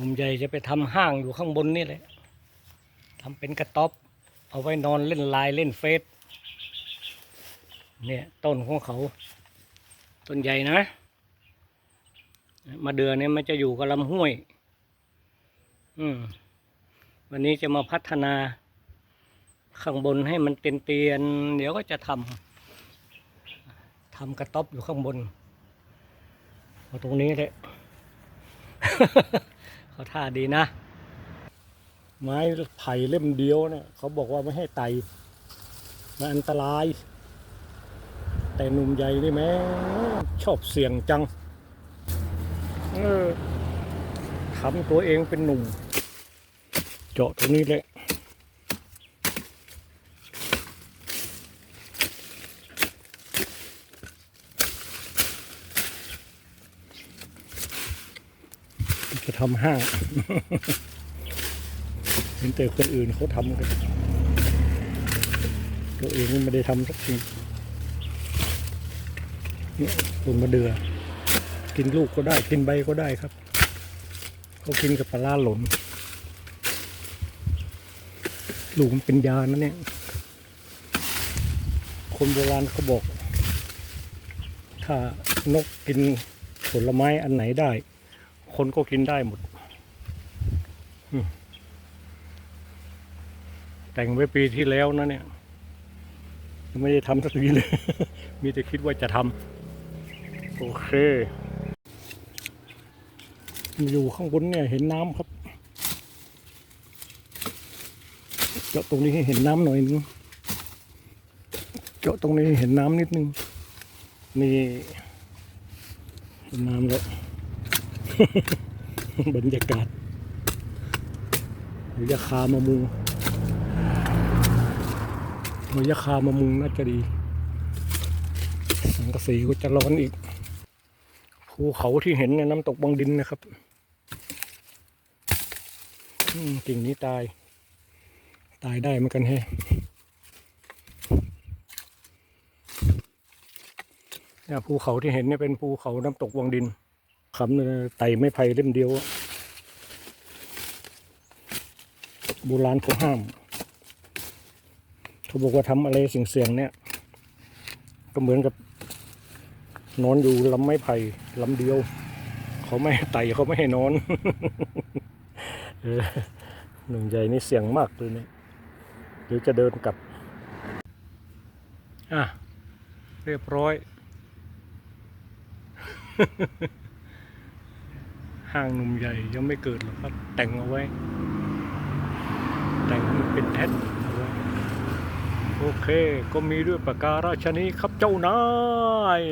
นุ่มใหญ่จะไปทำห้างอยู่ข้างบนนี่แหละทำเป็นกระต๊อบเอาไว้นอนเล่นไลน์เล่นเฟซเนี่ยต้นของเขา ต้นใหญ่นะ มาเดือนนี่ยมันจะอยู่กับลำห้วย อืมวันนี้จะมาพัฒนาข้างบนให้มันเตียนๆเดี๋ยวก็จะทำทำกระต๊อบอยู่ข้างบนเอาตรงนี้แหละ เขาท่าดีนะ ไม้ไผ่เล่มเดียวเนี่ยเขาบอกว่าไม่ให้ไต่มันอันตราย แต่หนุ่มใหญ่นี่แม่ชอบเสี่ยงจังเออทำตัวเองเป็นหนุ่ม เจาะตรงนี้แหละ จะทำห้างเห็นแต่คนอื่นเขาทำกัน ตัวเองไม่ได้ทำสักทีเนี่ยต้นมะเดือ กินลูกก็ได้ กินใบก็ได้ครับ เขากินกับปลาร้าหล่นลูกมันเป็นยานะเนี่ย คนโบราณเขาบอก ถ้านกกินผลไม้อันไหนได้ คนก็กินได้หมด แต่งไว้ปีที่แล้วนะเนี่ย ไม่ได้ทำสักทีเลย มีแต่คิดว่าจะทำโอเค อยู่ข้างบนเนี่ยเห็นน้ำครับเจาะตรงนี้ให้เห็นน้ำหน่อยนึงเจาะตรงนี้เห็นน้ำนิดนึงนี่เห็นน้ำแล้ว บรรยากาศหัวยาคามามุงหัวยาคามามุงน่าจะดี สังกะสีก็จะร้อนอีก ภูเขาที่เห็นในน้ำตกบางดินนะครับกิ่งนี้ตาย ตายได้เหมือนกันแฮ่ภูเขาที่เห็นเนี่ยเป็นภูเขาน้ำตกวังดิน คำไต่ไม้ไผ่เล่มเดียวอะโบราณเขาห้าม เขาบอกว่าทำอะไรเสี่ยงๆเนี่ย ก็เหมือนกับ นอนอยู่ลำไม้ไผ่ลำเดียว เขาไม่ไต่เขาไม่ให้นอนหนุ่มใหญ่นี่เสี่ยงมากเลยเนี่ยเดี๋ยวจะเดินกลับ อะ เรียบร้อย ห้างหนุ่มใหญ่ยังไม่เกิดหรอกครับ แต่งเอาไว้ แต่งเป็นแท่นเอาไว้โอเค ก็มีด้วยประการาชนีครับเจ้านาย